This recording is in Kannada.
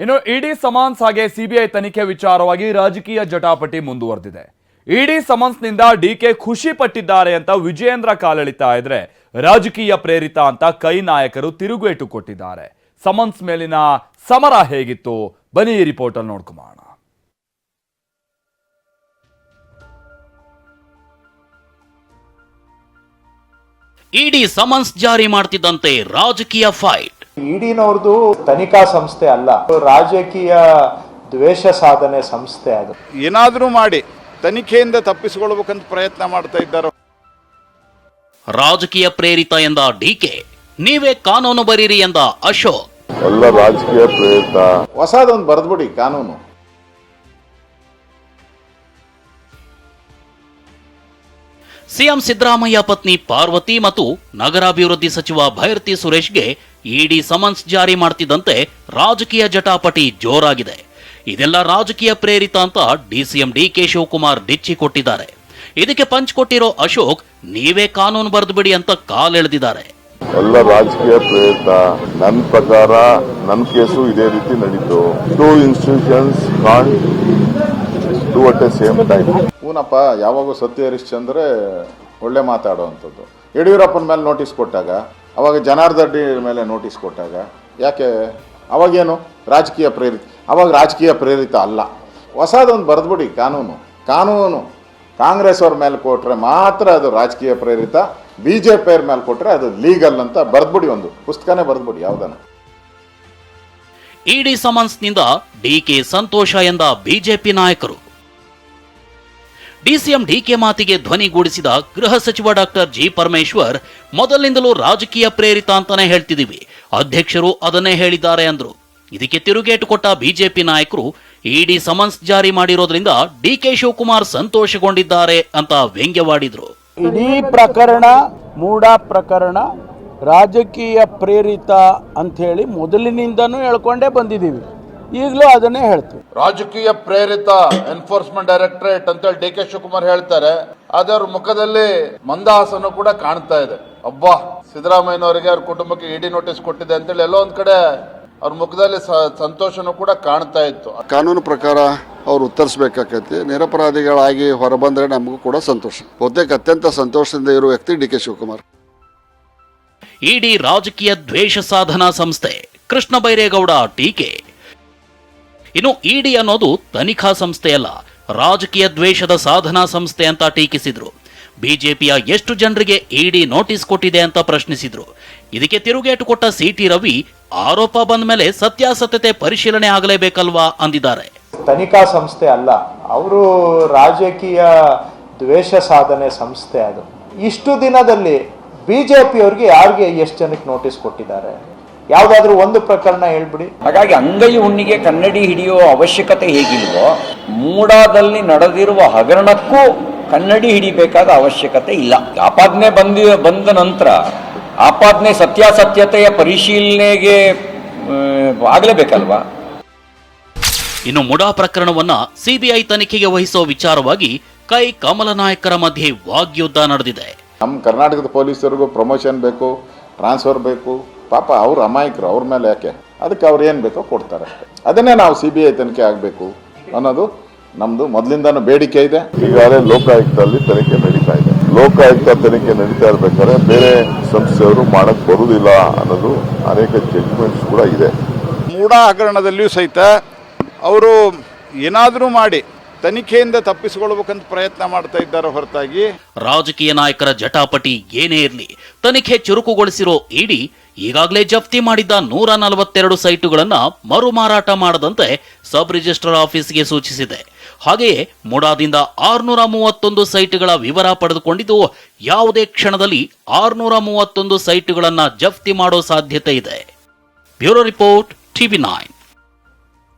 ಇನ್ನು ಇಡಿ ಸಮನ್ಸ್ ಹಾಗೆ ಸಿಬಿಐ ತನಿಖೆ ವಿಚಾರವಾಗಿ ರಾಜಕೀಯ ಜಟಾಪಟಿ ಮುಂದುವರೆದಿದೆ. ಇಡಿ ಸಮನ್ಸ್ನಿಂದ ಡಿಕೆ ಖುಷಿ ಪಟ್ಟಿದ್ದಾರೆ ಅಂತ ವಿಜಯೇಂದ್ರ ಕಾಲೆಳಿತಾ ಇದ್ರೆ ರಾಜಕೀಯ ಪ್ರೇರಿತ ಅಂತ ಕೈ ನಾಯಕರು ತಿರುಗೇಟು ಕೊಟ್ಟಿದ್ದಾರೆ. ಸಮನ್ಸ್ ಮೇಲಿನ ಸಮರ ಹೇಗಿತ್ತು? ಬನ್ನಿ ಈ ರಿಪೋರ್ಟ್ ಅಲ್ಲಿ ನೋಡ್ಕೊಂಬೋಣ ಇಡಿ ಸಮನ್ಸ್ ಜಾರಿ ಮಾಡ್ತಿದ್ದಂತೆ ರಾಜಕೀಯ ಫೈಟ್. ಇಡಿನವ್ರದ್ದು ತನಿಖಾ ಸಂಸ್ಥೆ ಅಲ್ಲ ರಾಜಕೀಯ ದ್ವೇಷ ಸಾಧನೆ ಸಂಸ್ಥೆ ಅದು. ಏನಾದರೂ ಮಾಡಿ ತನಿಖೆಯಿಂದ ತಪ್ಪಿಸಿಕೊಳ್ಬೇಕಂತ ಪ್ರಯತ್ನ ಮಾಡ್ತಾ ಇದ್ದಾರೆ? ರಾಜಕೀಯ ಪ್ರೇರಿತ ಎಂದ ಡಿಕೆ ನೀವೇ ಕಾನೂನು ಬರೀರಿ ಎಂದ ಅಶೋಕ್. ಎಲ್ಲ ರಾಜಕೀಯ ಪ್ರೇರಿತ. ಹೊಸದೊಂದು ಬರೆದ್ಬಿಡಿ ಕಾನೂನು. ಸಿಎಂ ಸಿದ್ದರಾಮಯ್ಯ ಪತ್ನಿ ಪಾರ್ವತಿ ಮತ್ತು ನಗರಾಭಿವೃದ್ಧಿ ಸಚಿವ ಭೈರತಿ ಸುರೇಶ್ಗೆ ಇಡಿ ಸಮನ್ಸ್ ಜಾರಿ ಮಾಡ್ತಿದ್ದಂತೆ ರಾಜಕೀಯ ಜಟಾಪಟಿ ಜೋರಾಗಿದೆ. ಇದೆಲ್ಲ ರಾಜಕೀಯ ಪ್ರೇರಿತ ಅಂತ ಡಿಸಿಎಂ ಡಿಕೆ ಶಿವಕುಮಾರ್ ಡಿಚ್ಚಿ ಕೊಟ್ಟಿದ್ದಾರೆ. ಇದಕ್ಕೆ ಪಂಚ್ ಕೊಟ್ಟಿರೋ ಅಶೋಕ್, ನೀವೇ ಕಾನೂನು ಬರೆದು ಬಿಡಿ ಅಂತ ಕಾಲೆಳೆದಿದ್ದಾರೆ ಎಲ್ಲ ರಾಜಕೀಯ ಪ್ರೇರಿತ ನನ್ನ ಪ್ರಕಾರ ನನ್ನ ಕೇಸು ಇದೇ ರೀತಿ ನಡೀತು. Two institutions can't to at same time ಹೂನಪ್ಪ ಯಾವಾಗೂ ಸತ್ಯ ಹರಿಶ್ಚಂದ್ರೆ ಒಳ್ಳೆ ಮಾತಾಡುವಂಥದ್ದು. ಯಡಿಯೂರಪ್ಪನ ಮೇಲೆ ನೋಟಿಸ್ ಕೊಟ್ಟಾಗ, ಅವಾಗ ಜನಾರ್ದನ್ ಮೇಲೆ ನೋಟಿಸ್ ಕೊಟ್ಟಾಗ, ಯಾಕೆ? ಅವಾಗೇನು? ರಾಜಕೀಯ ಪ್ರೇರಿತ, ಅವಾಗ ರಾಜಕೀಯ ಪ್ರೇರಿತ ಅಲ್ಲ. ಹೊಸದೊಂದು ಬರೆದ್ಬಿಡಿ, ಕಾನೂನು ಕಾನೂನು. ಕಾಂಗ್ರೆಸ್ ಅವ್ರ ಮೇಲೆ ಕೊಟ್ಟರೆ ಮಾತ್ರ ಅದು ರಾಜಕೀಯ ಪ್ರೇರಿತ ಬಿ ಜೆ ಪಿ ಅವ್ರ ಮೇಲೆ ಕೊಟ್ಟರೆ ಅದು ಲೀಗಲ್ ಅಂತ ಬರೆದ್ಬಿಡಿ ಒಂದು. ಪುಸ್ತಕನೇ ಬರೆದ್ಬಿಡಿ ಯಾವ್ದನ್ನ ಇಡಿ ಸಮನ್ಸ್ನಿಂದ ಡಿಕೆ ಸಂತೋಷ ಎಂದ ಬಿಜೆಪಿ ನಾಯಕರು. ಡಿಸಿಎಂ ಡಿಕೆ ಮಾತಿಗೆ ಧ್ವನಿಗೂಡಿಸಿದ ಗೃಹ ಸಚಿವ ಡಾಕ್ಟರ್ ಜಿ ಪರಮೇಶ್ವರ್ ಮೊದಲಿನಿಂದಲೂ ರಾಜಕೀಯ ಪ್ರೇರಿತ ಅಂತಾನೆ ಹೇಳ್ತಿದ್ದೀವಿ. ಅಧ್ಯಕ್ಷರು ಅದನ್ನೇ ಹೇಳಿದ್ದಾರೆ ಅಂದ್ರು. ಇದಕ್ಕೆ ತಿರುಗೇಟು ಕೊಟ್ಟ ಬಿಜೆಪಿ ನಾಯಕರು, ಇಡಿ ಸಮನ್ಸ್ ಜಾರಿ ಮಾಡಿರೋದ್ರಿಂದ ಡಿಕೆ ಶಿವಕುಮಾರ್ ಸಂತೋಷಗೊಂಡಿದ್ದಾರೆ ಅಂತ ವ್ಯಂಗ್ಯವಾಡಿದ್ರು. ಇಡೀ ಪ್ರಕರಣ ಮೂಡ ಪ್ರಕರಣ, ರಾಜಕೀಯ ಪ್ರೇರಿತ ಅಂಥೇಳಿ ಮೊದಲಿನಿಂದನೂ ಹೇಳ್ಕೊಂಡೇ ಬಂದಿದ್ದೀವಿ. ಈಗಲೂ ಅದನ್ನೇ ಹೇಳ್ತೀವಿ. ರಾಜಕೀಯ ಪ್ರೇರಿತ ಎನ್ಫೋರ್ಸ್ಮೆಂಟ್ ಡೈರೆಕ್ಟರೇಟ್ ಅಂತೇಳಿ ಡಿ ಕೆ ಶಿವಕುಮಾರ್ ಹೇಳ್ತಾರೆ. ಅದರ ಅವ್ರ ಮುಖದಲ್ಲಿ ಮಂದಹಾಸನು ಕೂಡ ಕಾಣ್ತಾ ಇದೆ. ಅಬ್ಬಾ ಸಿದ್ದರಾಮಯ್ಯನವರಿಗೆ ಅವ್ರ ಕುಟುಂಬಕ್ಕೆ ಇಡಿ ನೋಟಿಸ್ ಕೊಟ್ಟಿದೆ ಅಂತೇಳಿ ಎಲ್ಲೋ ಒಂದ್ ಕಡೆ ಅವ್ರ ಮುಖದಲ್ಲಿ ಸ- ಸಂತೋಷನೂ ಕೂಡ ಕಾಣ್ತಾ ಇತ್ತು. ಕಾನೂನು ಪ್ರಕಾರ ಅವ್ರು ಉತ್ತರಿಸಬೇಕಾಕೈತಿ. ನಿರಪರಾಧಿಗಳಾಗಿ ಹೊರಬಂದ್ರೆ ನಮಗೂ ಕೂಡ ಸಂತೋಷ. ಬಹುತೇಕ ಅತ್ಯಂತ ಸಂತೋಷದಿಂದ ಇರುವ ವ್ಯಕ್ತಿ ಡಿ ಕೆ ಶಿವಕುಮಾರ್. ಇಡಿ ರಾಜಕೀಯ ದ್ವೇಷ ಸಾಧನಾ ಸಂಸ್ಥೆ. ಕೃಷ್ಣ ಬೈರೇಗೌಡ ಟೀಕೆ ಇನ್ನು ಇಡಿ ಅನ್ನೋದು ತನಿಖಾ ಸಂಸ್ಥೆಯಲ್ಲ, ರಾಜಕೀಯ ದ್ವೇಷದ ಸಾಧನಾ ಸಂಸ್ಥೆ ಅಂತ ಟೀಕಿಸಿದ್ರು. ಬಿಜೆಪಿಯ ಎಷ್ಟು ಜನರಿಗೆ ಇಡಿ ನೋಟಿಸ್ ಕೊಟ್ಟಿದೆ ಅಂತ ಪ್ರಶ್ನಿಸಿದ್ರು. ಇದಕ್ಕೆ ತಿರುಗೇಟು ಕೊಟ್ಟ ಸಿಟಿ ರವಿ, ಆರೋಪ ಬಂದ ಮೇಲೆ ಸತ್ಯಾಸತ್ಯತೆ ಪರಿಶೀಲನೆ ಆಗಲೇಬೇಕಲ್ವಾ ಅಂದಿದ್ದಾರೆ. ತನಿಖಾ ಸಂಸ್ಥೆ ಅಲ್ಲ, ಅವರು ರಾಜಕೀಯ ದ್ವೇಷ ಸಾಧನೆ ಸಂಸ್ಥೆ ಅದು. ಇಷ್ಟು ದಿನದಲ್ಲಿ ಬಿ ಜೆ ಪಿಯವ್ರಿಗೆ ಯಾರಿಗೆ ಎಷ್ಟು ಜನಕ್ಕೆ ನೋಟಿಸ್ ಕೊಟ್ಟಿದ್ದಾರೆ? ಯಾವುದಾದ್ರೂ ಒಂದು ಪ್ರಕರಣ ಹೇಳ್ಬಿಡಿ. ಹಾಗಾಗಿ ಅಂಗೈ ಹುಣ್ಣಿಗೆ ಕನ್ನಡಿ ಹಿಡಿಯುವ ಅವಶ್ಯಕತೆ ಹೇಗಿಲ್ವೋ ಮೂಡಾದಲ್ಲಿ ನಡೆದಿರುವ ಹಗರಣಕ್ಕೂ ಕನ್ನಡಿ ಹಿಡಿಬೇಕಾದ ಅವಶ್ಯಕತೆ ಇಲ್ಲ. ಆಪಾದನೆ ಬಂದ ಬಂದ ನಂತರ ಆಪಾದನೆ ಸತ್ಯಾಸತ್ಯತೆಯ ಪರಿಶೀಲನೆಗೆ ಆಗಲೇಬೇಕಲ್ವಾ? ಇನ್ನು ಮುಡಾ ಪ್ರಕರಣವನ್ನ ಸಿಬಿಐ ತನಿಖೆಗೆ ವಹಿಸೋ ವಿಚಾರವಾಗಿ ಕೈ ಕಮಲ ನಾಯಕರ ಮಧ್ಯೆ ವಾಗ್ಯುದ್ಧ ನಡೆದಿದೆ. ನಮ್ಮ ಕರ್ನಾಟಕದ ಪೊಲೀಸರಿಗೂ ಪ್ರಮೋಷನ್ ಬೇಕು ಟ್ರಾನ್ಸ್ಫರ್ ಬೇಕು. ಪಾಪ ಅವ್ರು ಅಮಾಯಕರು ಅವ್ರ ಮೇಲೆ ಯಾಕೆ? ಅದಕ್ಕೆ ಅವ್ರು ಏನು ಬೇಕೋ ಕೊಡ್ತಾರೆ ಅಷ್ಟೇ. ಅದನ್ನೇ ನಾವು ಸಿ ಬಿ ಐ ತನಿಖೆ ಆಗಬೇಕು ಅನ್ನೋದು ನಮ್ಮದು ಮೊದಲಿಂದನೂ ಬೇಡಿಕೆ ಇದೆ. ಈಗಾಗಲೇ ಲೋಕಾಯುಕ್ತದಲ್ಲಿ ತನಿಖೆ ನಡೀತಾ ಇದೆ. ಲೋಕಾಯುಕ್ತ ತನಿಖೆ ನಡೀತಾ ಇರ್ಬೇಕಾದ್ರೆ ಬೇರೆ ಸಂಸ್ಥೆಯವರು ಮಾಡಕ್ ಬರುವುದಿಲ್ಲ ಅನ್ನೋದು ಅನೇಕ ಜಡ್ಜ್ಮೆಂಟ್ಸ್ ಕೂಡ ಇದೆ. ಮೂಢ ಹಗರಣದಲ್ಲಿಯೂ ಸಹಿತ ಅವರು ಏನಾದರೂ ಮಾಡಿ ತನಿಖೆಯಿಂದ ತಪ್ಪಿಸಿಕೊಳ್ಬೇಕಂತ ಪ್ರಯತ್ನ ಮಾಡ್ತಾ ಇದ್ದಾರೆ ಹೊರತಾಗಿ ರಾಜಕೀಯ ನಾಯಕರ ಜಟಾಪಟಿ ಏನೇ ಇರಲಿ ತನಿಖೆ ಚುರುಕುಗೊಳಿಸಿರೋ ಇಡಿ ಈಗಾಗಲೇ ಜಪ್ತಿ ಮಾಡಿದ್ದ ನೂರ ನಲವತ್ತೆರಡು ಸೈಟುಗಳನ್ನು ಮರು ಮಾರಾಟ ಮಾಡದಂತೆ ಸಬ್ ರಿಜಿಸ್ಟ್ರಾರ್ ಆಫೀಸ್ಗೆ ಸೂಚಿಸಿದೆ. ಹಾಗೆಯೇ ಮುಡಾದಿಂದ ಆರುನೂರ ಮೂವತ್ತೊಂದು ಸೈಟ್ಗಳ ವಿವರ ಪಡೆದುಕೊಂಡಿದ್ದು, ಯಾವುದೇ ಕ್ಷಣದಲ್ಲಿ ಆರುನೂರ ಮೂವತ್ತೊಂದು ಸೈಟ್ಗಳನ್ನು ಜಪ್ತಿ ಮಾಡೋ ಸಾಧ್ಯತೆ ಇದೆ. Bureau report, TV nine.